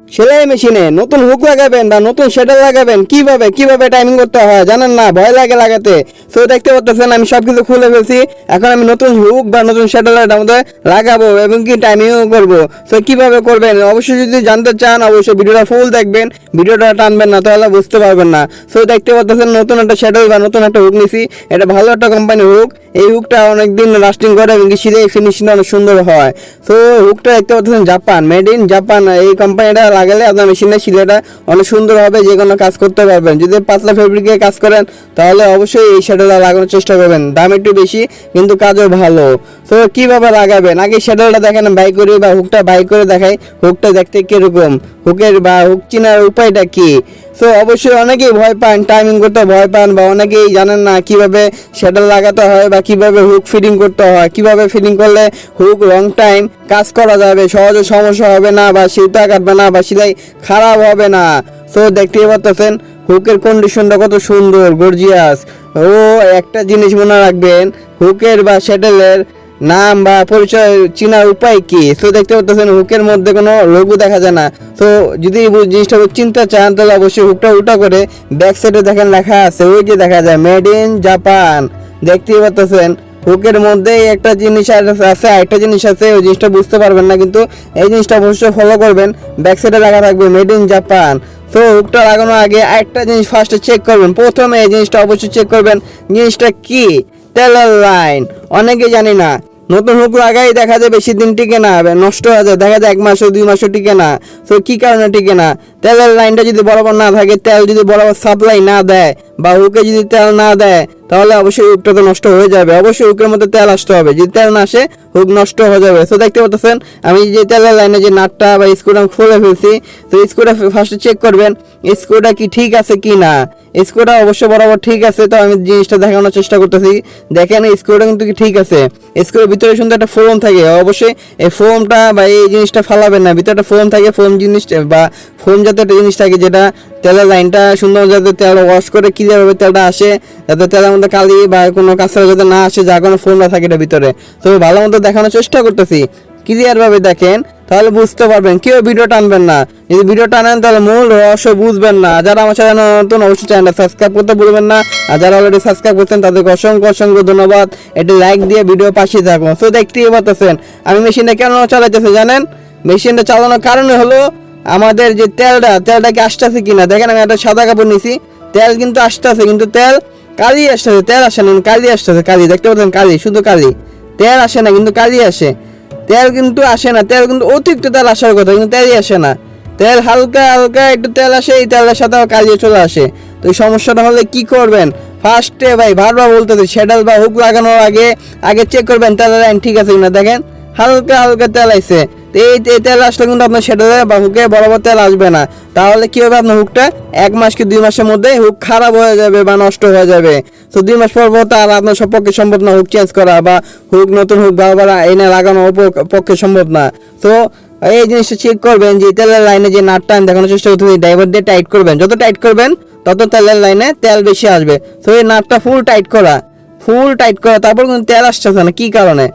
সেলাই মেশিনে নতুন হুক লাগাবেন বা নতুন শেডার লাগাবেন, কীভাবে কীভাবে টাইমিং করতে হয় জানেন না? ভয় লাগে লাগাতে। সো দেখতে পাচ্ছেন আমি সবকিছু খুলে ফেলছি। এখন আমি নতুন হুক বা নতুন শেডার আমাদের লাগাবো এবং কি টাইমিংও করব। সো কীভাবে করবেন? অবশ্যই যদি জানতে চান, অবশ্যই ভিডিওটা ফুল দেখবেন। ভিডিওটা টানবেন না, তাহলে বুঝতে পারবেন না। সো দেখতে পাচ্ছেন নতুন একটা শেডার বা নতুন একটা হুক নিছি। এটা ভালো একটা কোম্পানি হুক এই হুকটা অনেক দিন লাস্টিং করে এবং কি সিলাই ফিনিশিং অনেক সুন্দর হয়। তো হুকটা দেখতে পাচ্ছেন জাপান মেড ইন জাপান এই কোম্পানিটা লাগালে আপনার মেশিনের সিলাইটা অনেক সুন্দর হবে, যে কোনো কাজ করতে পারবেন। যদি পাতলা ফেব্রিকে কাজ করেন, তাহলে অবশ্যই এই শ্যাডোটা লাগানোর চেষ্টা করবেন। দাম একটু বেশি, কিন্তু কাজও ভালো। তো কীভাবে লাগাবেন আগে শ্যাডোটা দেখেন, বাই করে বা হুকটা বাই করে দেখাই হুকটা দেখতে কীরকম? হুকের বা হুক চিনার উপায়টা কি? সো অবশ্যই অনেকেই ভয় পান টাইমিং করতে ভয় পান বা অনেকেই জানেন না কীভাবে শ্যাডো লাগাতে হয় বা কীভাবে হুক ফিটিং করতে হয়। কীভাবে ফিটিং করলে হুক লং টাইম কাজ করা যাবে, সহজে সমস্যা হবে না বা সিলতা কাটবে না বা সিলাই খারাপ হবে না। সো দেখতেই পাচ্ছেন হুকের কন্ডিশনটা কত সুন্দর গর্জিয়াস ও, একটা জিনিস মনে রাখবেন হুকের বা শ্যাডেলের নাম বা পরিচয় চিনার উপায় কি? তো দেখতে পাচ্ছেন, হুকের মধ্যে কোনো লোগো দেখা যায় না। তো যদি জিনিসটা চিনতে চান, তাহলে অবশ্যই হুকটা উল্টা করে ব্যাক সাইডে দেখেন লেখা আছে। ওই যে দেখা যায় মেড ইন জাপান দেখতেই পাচ্ছেন, হুকের মধ্যে একটা জিনিস আছে একটা জিনিস আছে। ওই জিনিসটা বুঝতে পারবেন না, কিন্তু এই জিনিসটা অবশ্যই ফলো করবেন। ব্যাক সাইডে লেখা থাকবে মেড ইন জাপান তো হুকটা লাগানোর আগে একটা জিনিস ফার্স্টে চেক করবেন। প্রথমে এই জিনিসটা অবশ্যই চেক করবেন, জিনিসটা কি? তেলের লাইন অনেকে জানি না নতুন হুক লাগাই দেখা যায় বেশি দিন টিকে না নষ্ট হয়ে যায়, দেখা যায় এক মাসও, দুই মাসও টিকে না। তো কি কারণে টিকে না? তেলের লাইনটা যদি বরাবর না থাকে, তেল যদি বরাবর সাপ্লাই না দেয়, বা হুকে যদি তেল না দেয় তাহলে অবশ্যই হুকটা তো নষ্ট হয়ে যাবে। অবশ্যই হুকের মধ্যে তেল আসতে হবে। যদি তেল না আসে, হুক নষ্ট হয়ে যাবে। তো দেখতে পাচ্ছেন, আমি যে তেলের লাইনে যে নাটটা বা স্ক্রুটা খুলে ফেলছি, তো স্ক্রুটা ফার্স্টে চেক করবেন, স্ক্রুটা কি ঠিক আছে কি না? স্ক্রুটা অবশ্যই বরাবর ঠিক আছে, তো আমি জিনিসটা দেখানোর চেষ্টা করতেছি। দেখেন, স্ক্রুটা কিন্তু কি ঠিক আছে? স্ক্রুর ভিতরে সুন্দর একটা ফোম থাকে। অবশ্যই এই ফোমটা বা এই জিনিসটা ফালাবেন না। ভিতরে একটা ফোম থাকে ফোম জিনিস বা ফোম জাতীয় একটা জিনিস থাকে যেটা তেলের লাইনটা সুন্দর যাতে তেল ওয়াশ করে ক্লিয়ারভাবে তেলটা আসে, যাতে তেলের মধ্যে কালি বা কোনো কাঁচা যাতে না আসে যা কোনো ফোমটা থাকে এটা ভিতরে। তো ভালো মতো দেখানোর চেষ্টা করতেছি। ক্লিয়ারভাবে দেখেন, তাহলে বুঝতে পারবেন, কেউ ভিডিও টানবেন না। যদি ভিডিও টানেন, তাহলে মূল রহস্য বুঝবেন না। যারা আমার চ্যানেল নতুন, অবশ্যই চ্যানেলটা সাবস্ক্রাইব করতে ভুলবেন না। আর যারা অলরেডি সাবস্ক্রাইব করছেন, তাদেরকে অসংখ্য অসংখ্য ধন্যবাদ। এটি লাইক দিয়ে ভিডিও পাশে থাকুন। তো দেখতেই পাচ্ছেন আমি মেশিনটা কেন চালাইতেছি জানেন? মেশিনটা চালানোর কারণে হলো আমাদের যে তেলটা তেলটা কি আসতেছে কিনা? দেখেন আমি একটা সাদা কাপড় নিছি। তেল কিন্তু আসতেছে, কিন্তু তেল কালি আসতেছে, তেল আসে না কালি আসতেছে, কালি। দেখতে পাচ্ছেন, কালি, শুধু কালি। তেল আসে না, কিন্তু কালি আসে। তেল কিন্তু আসে না, তেল কিন্তু অতিরিক্ত তেল আসার কথা, কিন্তু তেলই আসে না। তেল হালকা হালকা একটু তেল আসে, এই তেলের সাথে কালিয়ে চলে আসে। তো এই সমস্যাটা হলে কি করবেন? ফার্স্টে ভাই, বারবার বলতেছে সেডাল বা হুক লাগানোর আগে আগে চেক করবেন, তেলের লাইন ঠিক আছে কিনা। দেখেন, হালকা হালকা তেল আইছে। তো এই তেল আসলে কিন্তু আপনার সেডালে বা হুকে বরাবর তেল আসবে না। তাহলে কি হবে আপনার হুকটা? এক মাস কি দুই মাসের মধ্যে হুক খারাপ হয়ে যাবে বা নষ্ট হয়ে যাবে। তো দুই মাস পর পর তো আর আপনার সব পক্ষে সম্ভব না হুক চেঞ্জ করা বা হুক নতুন হুক বারবার এনে লাগানো পক্ষে সম্ভব না। তো এই জিনিসটা চেক করবেন যে তেলের লাইনে যে নাটটা আমি দেখানোর চেষ্টা করতেছি ড্রাইভার দিয়ে টাইট করবেন। যত টাইট করবেন, তত তেলের লাইনে তেল বেশি আসবে। তো এই নাটটা ফুল টাইট করা। ফুল টাইট করা, তারপর কিন্তু তেল আসতেছে না, কি কারণে?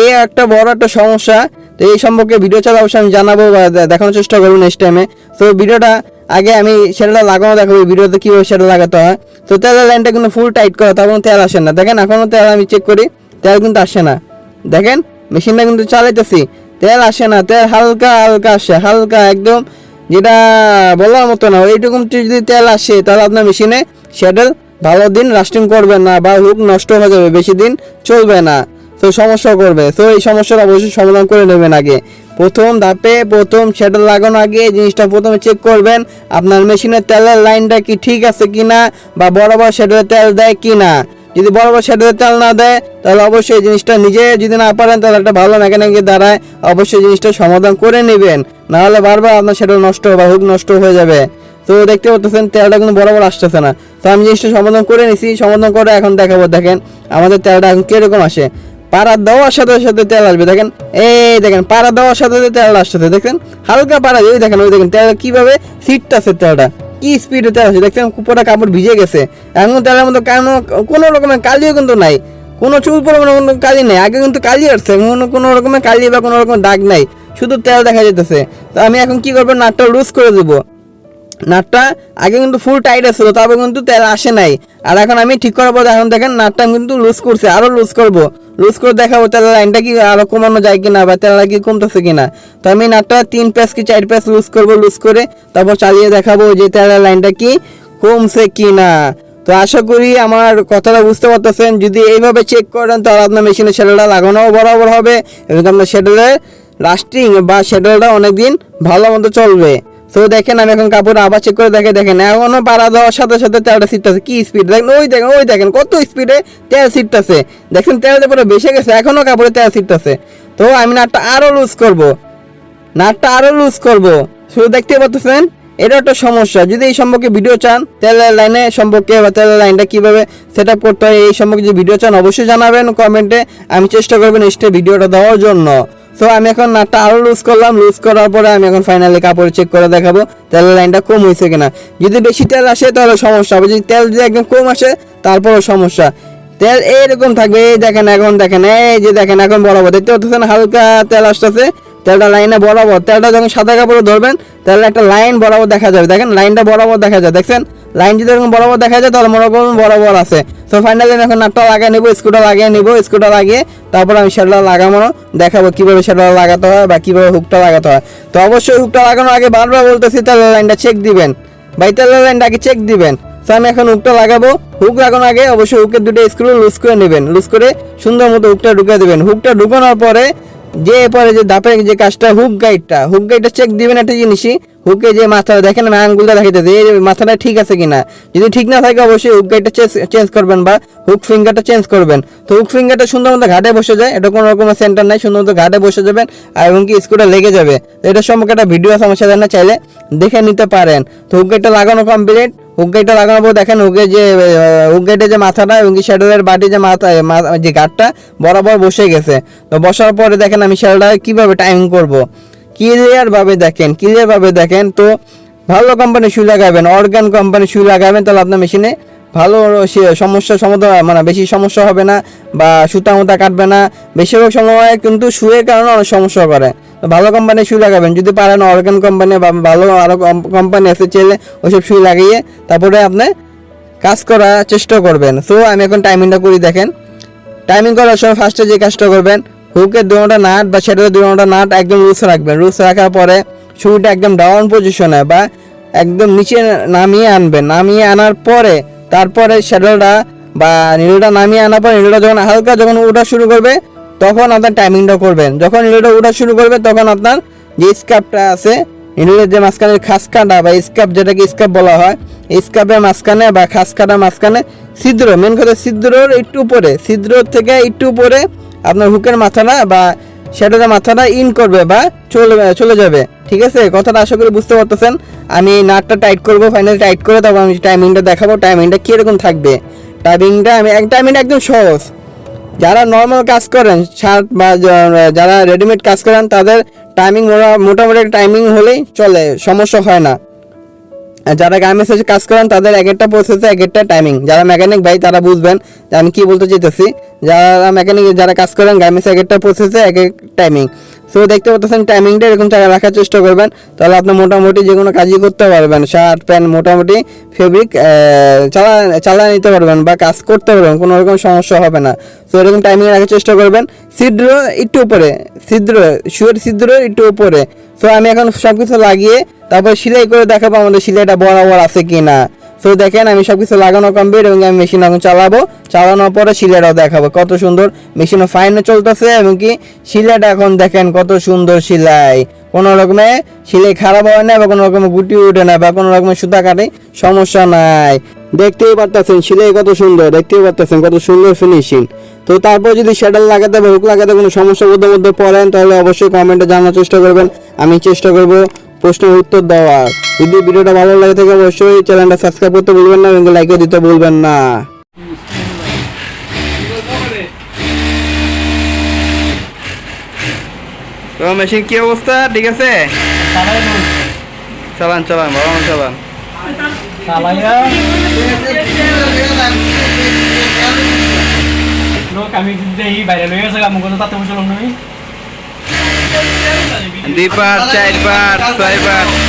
এই একটা বড় একটা সমস্যা। তো এই সম্পর্কে ভিডিও চালা অবশ্যই আমি জানাব বা দেখানোর চেষ্টা করব নেক্সট টাইমে তো ভিডিওটা আগে আমি সেটা লাগানো দেখাবো ভিডিওতে কীভাবে সেটা লাগাতে হয়। তো তেলের লাইনটা কিন্তু ফুল টাইট করা, তারপর তেল আসে না। দেখেন এখনও তেল আমি চেক করি, তেল কিন্তু আসে না। দেখেন মেশিনটা কিন্তু চালাইতেছি, তেল আসে না, তেল হালকা হালকা আসে, হালকা একদম যেটা বলার মতো না। এইরকম যদি তেল আসে, তাহলে আপনার মেশিনে শ্যাডেল ভালো দিন লাস্টিং করবে না বা হুক নষ্ট হয়ে যাবে, বেশি দিন চলবে না। তো সমস্যা করবে। তো এই সমস্যার অবশ্যই সমাধান করে নেবেন আগে। প্রথম ধাপে, প্রথম সেটা লাগানোর আগে জিনিসটা প্রথমে চেক করবেন, আপনার মেশিনের তেলের লাইনটা কি ঠিক আছে কিনা বা বরাবর শ্যাডেলে তেল দেয় কিনা। যদি বরাবর শ্যাডেলে তেল না দেয়, তাহলে অবশ্যই এই জিনিসটা নিজে যদি না পারেন, তাহলে একটা ভালো মেকানিকের দ্বারায় অবশ্যই জিনিসটা সমাধান করে নেবেন। নাহলে বারবার আপনার সেটা নষ্ট বা হুক নষ্ট হয়ে যাবে। তো দেখতে পাচ্ছেন, তেলটা কিন্তু বরাবর আসতেছে না। তো আমি জিনিসটা সমাধান করে নিছি। সমাধান করে এখন দেখাবো, দেখেন, আমাদের তেলটা এখন কীরকম আসে। পাড়া দেওয়ার সাথে সাথে তেল আসবে, দেখেন, এই দেখেন, পাড়া দেওয়ার সাথে সাথে তেল আসতেছে দেখেন হালকা পাড়া ওই দেখেন ওই দেখেন, তেল কীভাবে সিটটাছে তেলটা, কি স্পিডে তেল আছে দেখছেন পুরোটা কাপড় ভিজে গেছে। এখন তেলের মধ্যে কেন, কোনো রকমের কালিও কিন্তু নাই, কোনো চুল পরিমাণে কোনো কালি নেই, আগে কিন্তু কালি আসছে কোনো কোনো রকমের কালি বা কোনো রকমের দাগ নাই, শুধু তেল দেখা যেতেছে তো আমি এখন কি করব? নাটটা লুজ করে দেবো। নাটটা আগে কিন্তু ফুল টাইট আছিল তারপর কিন্তু তেল আসে নাই। আর এখন আমি ঠিক করব এখন দেখেন নাটটা কিন্তু লুজ করছে, আরও লুজ করব। লুজ করে দেখাবো তেলের লাইনটা কি আরও কমানো যায় কিনা বা তেলটা কি কমতেছে কিনা। তো আমি নাটটা তিন প্যাস কি চার প্যাস লুজ করব লুজ করে তারপর চালিয়ে দেখাবো যে তেলের লাইনটা কি কমছে কিনা। তো আশা করি আমার কথাটা বুঝতে পারতেছেন। যদি এইভাবে চেক করেন, তাহলে আপনার মেশিনে শ্যাডেলটা লাগানো বরাবর হবে এবং আপনার শ্যাডেলের লাস্টিং বা শ্যাডেলটা অনেকদিন ভালো মতো চলবে। তো দেখেন আমি এখন কাপড় আবার চেক করে দেখে দেখেন, এখনও পাড়া দেওয়ার সাথে সাথে তেলটা ছিটতেছে। কি স্পিড দেখেন, ওই দেখেন ওই দেখেন, কত স্পিডে তেল ছিটতেছে। দেখেন, তেলটা পুরো বেসে গেছে, এখনও কাপড়ে তেল ছিটতেছে। তো, আমি নাটটা আরও লুজ করব। নাটটা আরও লুজ করব। শুধু দেখতে পাচ্ছেন, এটা একটা সমস্যা। যদি এই সম্পর্কে ভিডিও চান, তেলের লাইনে সম্পর্কে বা তেলের লাইনটা কীভাবে সেট করতে হয়, এই সম্পর্কে যদি ভিডিও চান, অবশ্যই জানাবেন কমেন্টে আমি চেষ্টা করব নেক্সটে ভিডিওটা দেওয়ার জন্য। সো আমি এখন নাটটা আরও লুজ করলাম। লুজ করার পরে আমি এখন ফাইনালি কাপড় চেক করে দেখাবো তেলের লাইনটা কম হয়েছে কিনা। যদি বেশি তেল আসে, তাহলে সমস্যা হবে। যদি তেল যদি একদম কম আসে, তারপরও সমস্যা। তেল এইরকম থাকবে, এই দেখেন এখন, দেখেন, এই যে দেখেন, এখন বরাবর। দেখতে পাচ্ছেন হালকা তেল আসতেছে। তেলটা লাইনে বরাবর, তেলটা যখন সাদা কাপড়ে ধরবেন, তাহলে একটা লাইন বরাবর দেখা যাবে। দেখেন, লাইনটা বরাবর দেখা যায়। দেখছেন? লাইন যদি এরকম বরাবর দেখা যায়, তাহলে মনে করুন বরাবর আছে। তো ফাইনালি আমি এখন নাটটা লাগিয়ে নেব স্কুটার লাগিয়ে নেব স্কুটার লাগিয়ে তারপর আমি সেটা লাগানো দেখাবো কীভাবে সেটা লাগাতে হয় বা কীভাবে হুকটা লাগাতে হয়। তো অবশ্যই হুকটা লাগানোর আগে বারবার বলতেছি, তেলের লাইনটা চেক দিবেন। ভাই, তেলের লাইনটা আগে চেক দিবেন। তো আমি এখন হুকটা লাগাবো। হুক লাগানোর আগে অবশ্যই হুকের দুটো স্ক্রু লুজ করে নেবেন। লুজ করে সুন্দর মতো হুকটা ঢুকে দেবেন। হুকটা ঢুকানোর পরে যে পরে যে দাপের যে কাজটা হুক গাইডটা হুক গাইডটা চেক দিবেন একটা জিনিসই। হুকে যে মাথা, দেখেন আমি আঙ্গুলটা দেখাইতেছে এই মাথাটা ঠিক আছে কিনা। যদি ঠিক না থাকে, অবশ্যই হুক গাইডটা চেঞ্জ করবেন বা হুক ফিঙ্গারটা চেঞ্জ করবেন। তো হুক ফিঙ্গারটা সুন্দর মতো ঘাটে বসে যায়, এটা কোনো রকমের সেন্টার নাই, সুন্দর মতো ঘাটে বসে যাবেন আর এবং কি স্ক্রুটা লেগে যাবে। তো এটা সম্পর্কে একটা ভিডিও আছে আমার সাথে, না চাইলে দেখে নিতে পারেন। তো হুক গাইডটা লাগানো কমপ্লিট হুক গাইডটা লাগানোর পর দেখেন হুকে যে হুক যে মাথাটা এবং কি শ্যাডোলের বাটি যে মাথা যে গাঠটা বরাবর বসে গেছে। তো বসার পরে দেখেন আমি শ্যাডোটা কীভাবে টাইমিং করব। ক্লিয়ার ভাবে দেখেন ক্লিয়ার ভাবে দেখেন, তো ভালো কোম্পানি শুই লাগাবেন অর্গান কোম্পানি শুই লাগাবেন, তাহলে আপনার মেশিনে ভালো সমস্যা সমাধান মানে বেশি সমস্যা হবে না বা সুতা মুতা কাটবে না। বেশিরভাগ সময় কিন্তু শুয়ের কারণে অনেক সমস্যা করে। ভালো কোম্পানির শুই লাগাবেন। যদি পারেন অর্গান কোম্পানি বা ভালো আরও কোম্পানি আছে চেলে ওইসব শুই লাগিয়ে তারপরে আপনি কাজ করার চেষ্টা করবেন। সো আমি এখন টাইমিংটা করি, দেখেন। টাইমিং করার সময় ফার্স্টে যে কাজটা করবেন হুকের দুটা নাট বা সেটার দুটা নাট একদম লুজ রাখবেন। লুজ রাখার পরে শুরুটা একদম ডাউন পজিশনে বা একদম নিচে নামিয়ে আনবেন। নামিয়ে আনার পরে তারপরে শ্যাডেলটা বা নীলটা নামিয়ে আনার পর নীলটা যখন হালকা যখন ওঠা শুরু করবে তখন আপনার টাইমিংটা করবেন। যখন নীলটা ওঠা শুরু করবে, তখন আপনার যে স্কাপটা আছে নীলের যে মাঝখানের খাস কাটা বা স্কাপ যেটাকে স্কাপ বলা হয় স্কাপের মাঝখানে বা খাস কাটার মাঝখানে ছিদ্র মেন কথা ছিদ্রর একটু উপরে, ছিদ্র থেকে একটু উপরে আপনার হুকের মাথাটা বা সেটাতে মাথাটা ইন করবে বা চলে চলে যাবে। ঠিক আছে? কথাটা আশা করি বুঝতে পারতেছেন। আমি নাটটা টাইট করব ফাইনালি টাইট করে তারপর আমি টাইমিংটা দেখাবো টাইমিংটা কীরকম থাকবে। টাইমিংটা আমি টাইমিংটা একদম সহজ। যারা নর্মাল কাজ করেন, শার্ট বা যারা রেডিমেড কাজ করেন, তাদের টাইমিং মোটামুটি টাইমিং হলেই চলে, সমস্যা হয় না। যারা গার্মেন্টসে কাজ করেন, তাদের এক একটা প্রসেসে এক একটা টাইমিং যারা মেকানিক ভাই, তারা বুঝবেন যে আমি কী বলতে চাইতেছি। যারা মেকানিক যারা কাজ করেন গার্মেন্টসে এক একটা প্রসেসে এক এক টাইমিং সো দেখতে পাচ্ছেন টাইমিংটা এরকম রাখার চেষ্টা করবেন। তাহলে আপনি মোটামুটি যে কোনো কাজই করতে পারবেন। শার্ট, প্যান্ট, মোটামুটি ফেব্রিক চালা চালা নিতে পারবেন বা কাজ করতে পারবেন, কোনো রকম সমস্যা হবে না। সো এরকম টাইমিং রাখার চেষ্টা করবেন। ছিদ্র একটু উপরে, ছিদ্র, শুয়ের ছিদ্র একটু উপরে। সো আমি এখন সব কিছু লাগিয়ে তারপর সেলাই করে দেখাবো আমাদের সেলাইটা বরাবর আছে কি না সো দেখেন, আমি সব কিছু লাগানো কমপ্লিট এবং আমি মেশিন এখন চালাবো। চালানোর পরে শিলাটাও দেখাবো। কত সুন্দর মেশিনও ফাইনে চলতেছে এবং কি সিলাইটা এখন দেখেন কত সুন্দর সিলাই কোনো রকমে সিলাই খারাপ হয় না বা কোনো রকমের গুটি উঠে না বা কোনো রকমের সুতা কাটে, সমস্যা নাই। দেখতেই পারতেছেন সিলাই কত সুন্দর, দেখতেই পারতেছেন কত সুন্দর ফিনিশিং তো তারপর যদি শ্যাডেল লাগাতে বা হুক লাগাতে কোনো সমস্যা মধ্যে মধ্যে পড়েন, তাহলে অবশ্যই কমেন্টে জানার চেষ্টা করবেন। আমি চেষ্টা করব প্রশ্নের উত্তর দেওয়ার। যদি ভিডিওটা ভালো লাগে থাকে অবশ্যই চ্যানেলটা সাবস্ক্রাইব করতে ভুলবেন না এবং লাইকও দিতে ভুলবেন না। তো মেশিন কি অবস্থা? ঠিক আছে? চালান চালান ভালো চালান। আমি যদি এই বাইরে লয়ে গেছে আমার কথা তাতে বুঝলাম নই। দুই পার চার পার ছয় পার